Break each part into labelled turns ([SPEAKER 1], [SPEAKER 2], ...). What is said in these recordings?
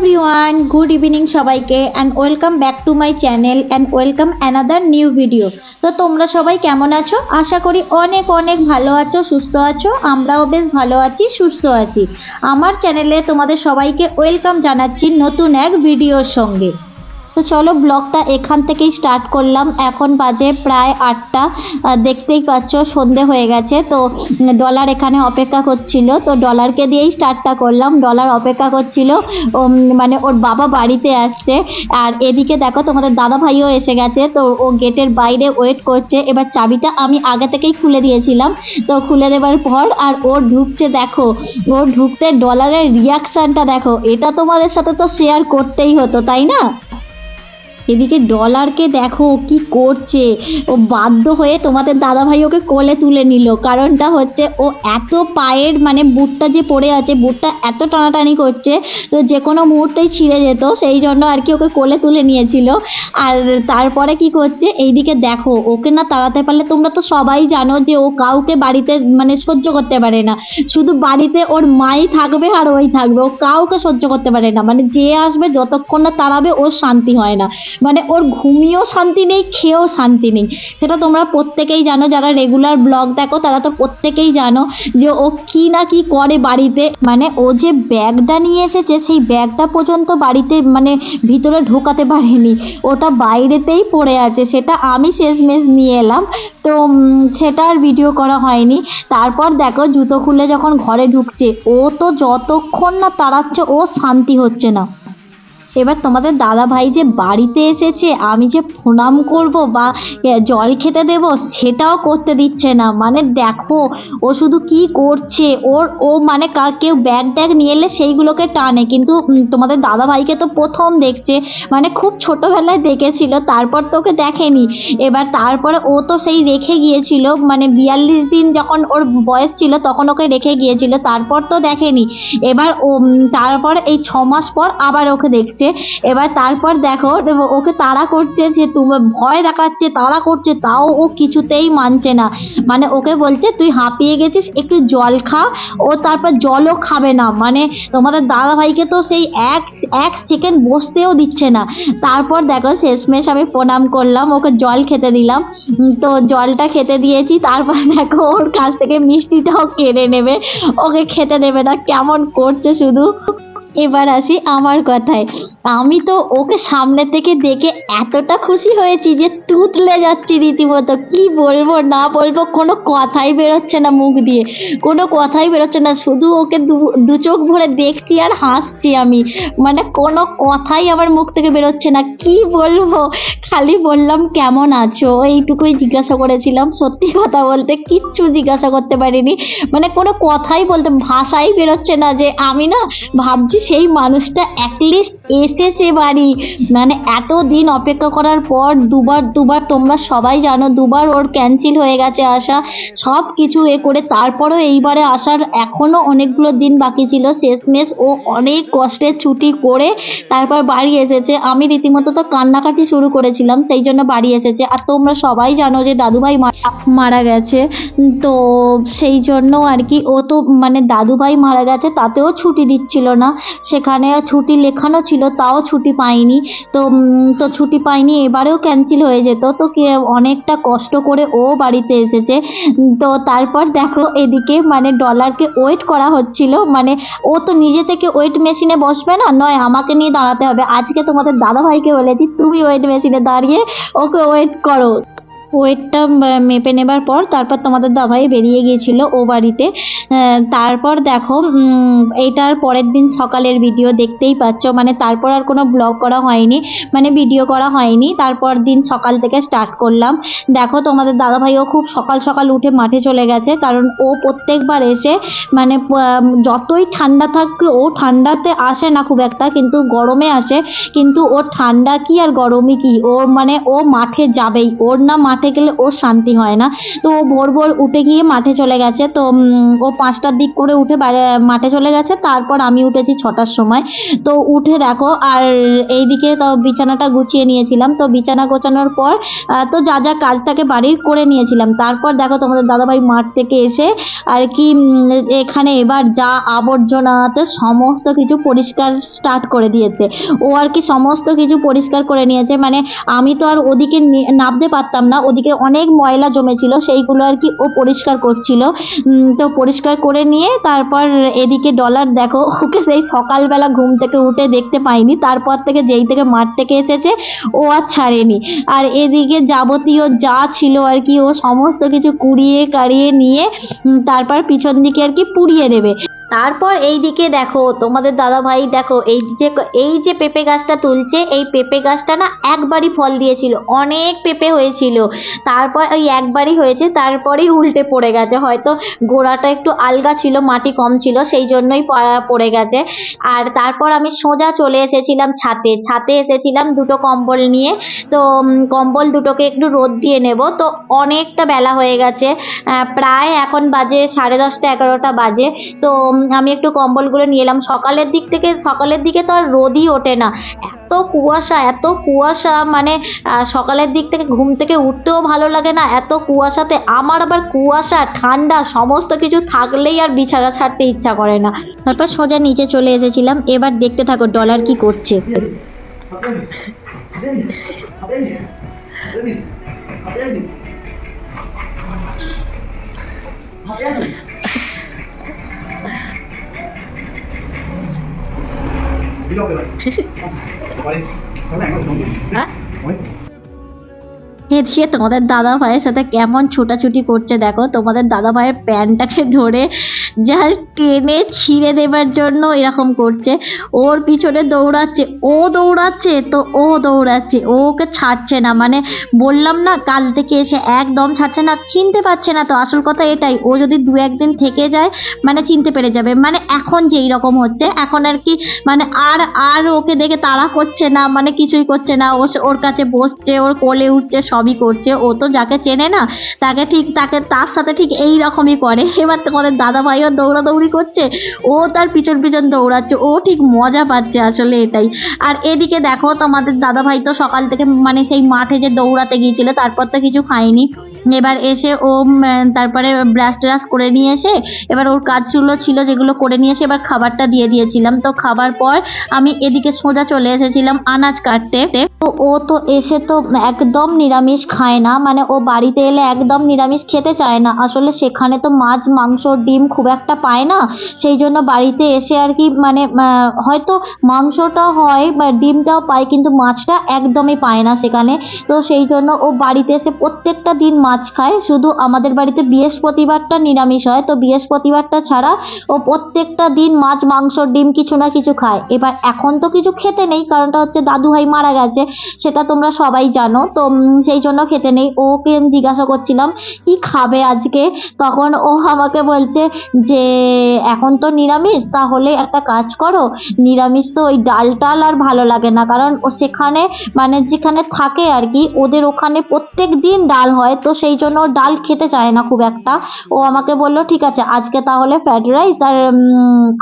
[SPEAKER 1] Everyone good evening সবাইকে and welcome back to my channel and welcome another new video তো তোমরা সবাই কেমন আছো? আশা করি অনেক অনেক ভালো আছো, সুস্থ আছো, আমরাও বেশ ভালো আছি, সুস্থ আছি। আমার চ্যানেলে তোমাদের সবাইকে ওয়েলকাম জানাচ্ছি নতুন এক ভিডিওর সঙ্গে। তো চলো ব্লগটা এখান থেকেই স্টার্ট করলাম। এখন বাজে প্রায় আটটা। দেখতেই পাচ্ছ, সন্ধে হয়ে গেছে। তো ডলার এখানে অপেক্ষা করছিল। তো ডলারকে দিয়েই স্টার্টটা করলাম। ডলার অপেক্ষা করছিল মানে ওর বাবা বাড়িতে আসছে। আর এদিকে দেখো, তোমাদের দাদা ভাইও এসে গেছে। তো ও গেটের বাইরে ওয়েট করছে। এবার চাবিটা আমি আগে থেকেই খুলে দিয়েছিলাম। তো খুলে দেওয়ার পর আর ও ঢুকছে, দেখো। ওর ঢুকতে ডলারের রিয়াকশনটা দেখো। এটা তোমাদের সাথে তো শেয়ার করতেই হতো, তাই না? এদিকে ডলারকে দেখো কি করছে। ও বাধ্য হয়ে তোমাদের দাদাভাই ওকে কোলে তুলে নিল। কারণটা হচ্ছে ও এত পায়ের মানে বুটটা যে পড়ে আছে, বুটটা এত টানাটানি করছে, তো যে কোনো মুহূর্তেই ছিঁড়ে যেত, সেই জন্য আর কি ওকে কোলে তুলে নিয়েছিল। আর তারপরে কি করছে, এইদিকে দেখো, ওকে না তাড়াতে পারলে তোমরা তো সবাই জানো যে ও কাউকে বাড়িতে মানে সহ্য করতে পারে না। শুধু বাড়িতে ওর মাই থাকবে আর ওই থাকবে, ও কাউকে সহ্য করতে পারে না। মানে যে আসবে, যতক্ষণ না তাড়াবে, ওর শান্তি হয় না। মানে ওর ঘুমিয়েও শান্তি নেই, খেয়েও শান্তি নেই। সেটা তোমরা প্রত্যেকেই জানো, যারা রেগুলার ব্লগ দেখো, তারা তো প্রত্যেকেই জানো যে ও কি না কি করে বাড়িতে। মানে ও যে ব্যাগটা নিয়ে এসেছে, সেই ব্যাগটা পর্যন্ত বাড়িতে মানে ভিতরে ঢোকাতে পারেনি। ওটা বাইরেতেই পড়ে আছে, সেটা আমি শেষমেশ নিয়ে এলাম। তো সেটা আর ভিডিও করা হয়নি। তারপর দেখো, জুতো খুলে যখন ঘরে ঢুকছে, ও তো যতক্ষণ না তাড়াচ্ছে, ও শান্তি হচ্ছে না। এবার তোমাদের দাদা ভাই যে বাড়িতে এসেছে, আমি যে প্রণাম করব বা জল খেতে দেব, সেটাও করতে দিচ্ছে না। মানে দেখো, ও শুধু কি করছে, ওর, ও মানে কেউ ব্যাগ ট্যাগ নিয়ে এলে সেইগুলোকে টানে। কিন্তু তোমাদের দাদা ভাইকে তো প্রথম দেখছে মানে খুব ছোটোবেলায় দেখেছিল, তারপর তো ওকে দেখেনি। এবার তারপরে ও তো সেই রেখে গিয়েছিল মানে বিয়াল্লিশ দিন যখন ওর বয়স ছিল, তখন ওকে রেখে গিয়েছিল, তারপর তো দেখেনি। এবার ও তারপর এই ছ মাস পর আবার ওকে দেখছে। এবার তারপর দেখো দেখো, ওকে তাড়া করছে যে তুমি ভয় দেখাচ্ছে, তাড়া করছে, তাও ও কিছুতেই মানছে না। মানে ওকে বলছে, তুই হাঁপিয়ে গেছিস, একটু জল খা। ও তারপর জলও খাবে না। মানে তোমাদের দাদা ভাইকে তো সেই এক এক সেকেন্ড বসতেও দিচ্ছে না। তারপর দেখো, শেষমেশ আমি প্রণাম করলাম, ওকে জল খেতে দিলাম। তো জলটা খেতে দিয়েছি, তারপর দেখো, ওর কাছ থেকে মিষ্টিটাও কেড়ে নেবে। ওকে খেতে দেবে না, কেমন করছে শুধু। এবার আসি আমার কথায়। আমি তো ওকে সামনে থেকে দেখে এতটা খুশি হয়েছি যে তুতলে যাচ্ছি রীতিমতো। কি বলব, না বলব, কোনো কথাই বেরোচ্ছে না মুখ দিয়ে। কোনো কথাই বেরোচ্ছে না, শুধু ওকে দু চোখ ভরে দেখছি আর হাসছি আমি। মানে কোনো কথাই আমার মুখ থেকে বেরোচ্ছে না। কি বলব, খালি বললাম কেমন আছো? এইটুকুই জিজ্ঞাসা করেছিলাম। সত্যি কথা বলতে কিচ্ছু জিজ্ঞাসা করতে পারিনি। মানে কোনো কথাই বলতে, ভাষাই বেরোচ্ছে না যে আমি না ভাবছি সেই মানুষটা অ্যাটলিস্ট এসেছে বাড়ি। মানে এত দিন অপেক্ষা করার পর দুবার দুবার তোমরা সবাই জানো, দুবার ওর ক্যান্সেল হয়ে গেছে আসা। সব কিছু এ করে তারপরও এইবারে আসার এখনও অনেকগুলো দিন বাকি ছিল। শেষমেশ ও অনেক কষ্টের ছুটি করে তারপর বাড়ি এসেছে। আমি রীতিমতো তো কান্নাকাটি শুরু করেছিলাম, সেই জন্য বাড়ি এসেছে। আর তোমরা সবাই জানো যে দাদুভাই মারা গেছে। তো সেই জন্য আর কি ও তো মানে দাদুভাই মারা গেছে, তাতেও ছুটি দিচ্ছিল না। সেখানে ছুটি লেখানো ছিল, তাও ছুটি পাইনি। তো তো ছুটি পাইনি, এবারেও ক্যান্সেল হয়ে যেত। তো কে, অনেকটা কষ্ট করে ও বাড়িতে এসেছে। তো তারপর দেখো, এদিকে মানে ডলারকে ওয়েট করা হচ্ছিল। মানে ও তো নিজে থেকে ওয়েট মেশিনে বসবে না, নয়, আমাকে নিয়ে দাঁড়াতে হবে। আজকে তোমাদের দাদা ভাইকে বলেছি, তুমি ওয়েট মেশিনে দাঁড়িয়ে ওকে ওয়েট করো। ওয়েটটা মেপে নেবার পর তারপর তোমাদের দাভাই বেরিয়ে গিয়েছিল ও বাড়িতে। তারপর দেখো এইটার পরের দিন সকালের ভিডিও দেখতেই পাচ্ছ। মানে তারপর আর কোনো ব্লগ করা হয়নি মানে ভিডিও করা হয়নি। তারপর দিন সকাল থেকে স্টার্ট করলাম। দেখো, তোমাদের দাদাভাইও খুব সকাল সকাল উঠে মাঠে চলে গেছে। কারণ ও প্রত্যেকবার এসে মানে যতই ঠান্ডা থাকবে ও ঠান্ডাতে আসে না খুব একটা, কিন্তু গরমে আসে। কিন্তু ও ঠান্ডা কি আর গরমই কি? ও মানে ও মাঠে যাবেই। ওর না মাঠে গেলে ওর শান্তি হয় না। তো ও ভোর ভোর উঠে গিয়ে মাঠে চলে গেছে। তো ও পাঁচটার দিক করে উঠে মাঠে চলে গেছে। তারপর আমি উঠেছি ছটার সময়। তো উঠে দেখো, আর এইদিকে তো বিছানাটা গুছিয়ে নিয়েছিলাম। তো বিছানা গোছানোর পর তো যা যা কাজ থাকে বাড়ির করে নিয়েছিলাম। তারপর দেখো তোমাদের দাদাভাই মাঠ থেকে এসে, আর কি এখানে এবার যা আবর্জনা আছে, সমস্ত কিছু পরিষ্কার স্টার্ট করে দিয়েছে। ও আর কি সমস্ত কিছু পরিষ্কার করে নিয়েছে। মানে আমি তো আর ওদিকে নামতে পারতাম না। ওদিকে অনেক ময়লা জমেছিল, সেইগুলো আর কি ও পরিষ্কার করছিল। তো পরিষ্কার করে নিয়ে তারপর এদিকে ডলার দেখো, ওকে সেই সকালবেলা ঘুম থেকে উঠে দেখতে পাইনি, তারপর থেকে যেই থেকে মাঠ থেকে এসেছে, ও আর ছাড়েনি। আর এদিকে যাবতীয় যা ছিল আর কি, ও সমস্ত কিছু কুড়িয়ে কাড়িয়ে নিয়ে তারপর পিছন দিকে আর কি পুড়িয়ে দেবে। তারপর এই দিকে দেখো, তোমাদের দাদা ভাই দেখো, এই যে এই যে পেঁপে গাছটা তুলছে, এই পেঁপে গাছটা না একবারই ফল দিয়েছিল, অনেক পেঁপে হয়েছিল। তারপর ওই একবারই হয়েছে, তারপরেই উল্টে পড়ে গেছে, হয়তো গোড়াটা একটু আলগা ছিল, মাটি কম ছিল, সেই জন্যই পড়ে গেছে। আর তারপর আমি সোজা চলে এসেছিলাম ছাতে ছাতে এসেছিলাম দুটো কম্বল নিয়ে, তো কম্বল দুটোকে একটু রোদ দিয়ে নেব, তো অনেকটা বেলা হয়ে গেছে প্রায় এখন বাজে সাড়ে দশটা এগারোটা বাজে, তো আমি একটু কম্বলগুলো নিয়ে এলাম। সকালের দিক থেকে, সকালের দিকে তো আর রোদই ওঠে না। এত কুয়াশা এত কুয়াশা মানে সকালের দিক থেকে ঘুম থেকে উঠতেও ভালো লাগে না। এত কুয়াশাতে আমার আবার কুয়াশা, ঠান্ডা, সমস্ত কিছু থাকলেই আর বিছানা ছাড়তে ইচ্ছা করে না। তারপর সোজা নিচে চলে এসেছিলাম। এবার দেখতে থাকো ডলার কি করছে। 你落去啦。喂，咁靓。啊？喂。এদিকে তোমাদের দাদা ভাইয়ের সাথে কেমন ছোটাছুটি করছে দেখো। তোমাদের দাদা ভাইয়ের প্যান্টটাকে ধরে জাস্ট টেনে ছিঁড়ে দেবার জন্য এরকম করছে। ওর পিছনে দৌড়াচ্ছে, ও দৌড়াচ্ছে তো ও দৌড়াচ্ছে, ওকে ছাড়ছে না। মানে বললাম না, কাল থেকে এসে একদম ছাড়ছে না, চিনতে পারছে না তো। আসল কথা এটাই, ও যদি দু একদিন থেকে যায় মানে চিনতে পেরে যাবে। মানে এখন যেই রকম হচ্ছে, এখন আর কি মানে আর আর ওকে দেখে তাড়া করছে না মানে কিছুই করছে না। ও ওর কাছে বসছে, ওর কোলে উঠছে সবই করছে। ও তো যাকে চেনে না, তাকে ঠিক, তাকে তার সাথে ঠিক এই রকমই করে। এবার তোমাদের দাদা ভাইও দৌড়াদৌড়ি করছে। ও তার পিছন পিছন দৌড়াচ্ছে। ও ঠিক মজা পাচ্ছে আসলে এটাই। আর এদিকে দেখো, তোমাদের দাদা ভাই তো সকাল থেকে মানে সেই মাঠে যে দৌড়াতে গিয়েছিল, তারপর তো কিছু খায়নি। এবার এসে ও তারপরে ব্রাশ ট্রাশ করে নিয়ে এসে, এবার ওর কাজগুলো ছিল যেগুলো করে নিয়ে এসে এবার খাবারটা দিয়ে দিয়েছিলাম। তো খাবার পর আমি এদিকে সোজা চলে এসেছিলাম আনাজ কাটতে। তো ও তো এসে তো একদম নিরামিষ খায় না মানে ও বাড়িতে এলে একদম নিরামিষ খেতে চায় না। আসলে সেখানে তো মাছ, মাংস, ডিম খুব একটা পায় না। সেই জন্য বাড়িতে এসে আর কি মানে হয়তো মাংসটা হয় বা ডিমটাও পায়, কিন্তু মাছটা একদমই পায় না সেখানে। তো সেই জন্য ও বাড়িতে এসে প্রত্যেকটা দিন মাছ খায়। শুধু আমাদের বাড়িতে বৃহস্পতিবারটা নিরামিষ হয়, তো বৃহস্পতিবারটা ছাড়া ও প্রত্যেকটা দিন মাছ, মাংস, ডিম কিছু না কিছু খায়। এবার এখন তো কিছু খেতে নেই, কারণটা হচ্ছে দাদু ভাই মারা গেছে। সেটা তোমরা সবাই জানো। তো সেই জন্য খেতে নেই। ওকে আমি জিজ্ঞাসা করছিলাম, কি খাবে আজকে? তখন ও আমাকে বলছে যে, এখন তো নিরামিষ, তাহলে একটা কাজ করো। নিরামিষ তো ওই ডাল টাল আর ভালো লাগে না। কারণ ও সেখানে মানে যেখানে থাকে আর কি, ওদের ওখানে প্রত্যেক দিন ডাল হয়। তো সেই জন্য ডাল খেতে চায় না খুব একটা। ও আমাকে বলল, ঠিক আছে, আজকে তাহলে ফ্রাইড রাইস আর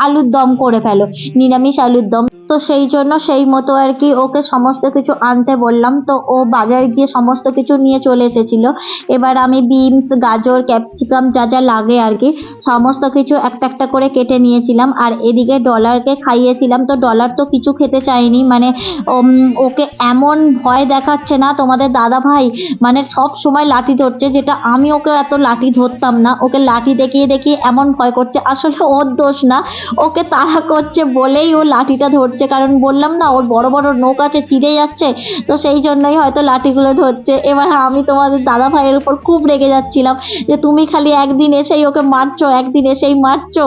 [SPEAKER 1] আলুর দম করে ফেলো। নিরামিষ আলুর দম। তো সেই জন্য সেই মতো আর কি ওকে সমস্ত কিছু আনতে বললাম। তো ও বাজারে গিয়ে সমস্ত কিছু নিয়ে চলে এসেছিল। এবার আমি বিনস, গাজর, ক্যাপসিকাম যা যা লাগে আর কি, সমস্ত কিছু একটা একটা করে কেটে নিয়েছিলাম। আর এদিকে ডলারকে খাইয়েছিলাম। তো ডলার তো কিছু খেতে চায়নি মানে ওকে এমন ভয় দেখাচ্ছে না তোমাদের দাদা ভাই। মানে সব সময় লাঠি ধরছে, যেটা আমি ওকে এত লাঠি ধরতাম না। ওকে লাঠি দেখিয়ে দেখিয়ে এমন ভয় করছে। আসলে ওর দোষ না। ওকে তাড়া করছে বলেই ও লাঠিটা ধরছে। কারণ বললাম না, ওর বড় বড় নৌকা আছে, চিড়ে যাচ্ছে। তো সেই জন্যই হয়তো লাঠিগুলো ধরছে। এবার আমি তোমাদের দাদা ভাইয়ের উপর খুব রেগে যাচ্ছিলাম যে, তুমি খালি একদিন এসেই ওকে মারছো, একদিন এসেই মারছো।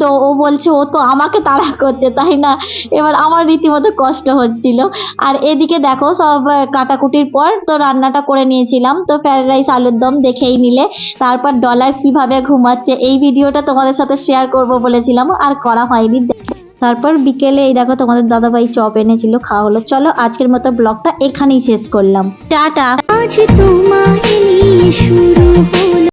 [SPEAKER 1] তো ও বলছে, ও তো আমাকে তাড়া করছে, তাই না? এবার আমার রীতিমতো কষ্ট হচ্ছিল। আর এদিকে দেখো, সব কাটাকুটির পর তো রান্নাটা করে নিয়েছিলাম। তো ফ্রাইড রাইস, আলুর দম দেখেই নিলে। তারপর ডলার কীভাবে ঘুমাচ্ছে, এই ভিডিওটা তোমাদের সাথে শেয়ার করব বলেছিলাম, আর করা হয়নি। তারপর বিকেলে এই দেখো তোমাদের দাদাভাই চপ এনেছিল, খাওয়া হলো। চলো আজকের মতো ব্লগটা এখানেই শেষ করলাম। টাটা।
[SPEAKER 2] আজ শুরু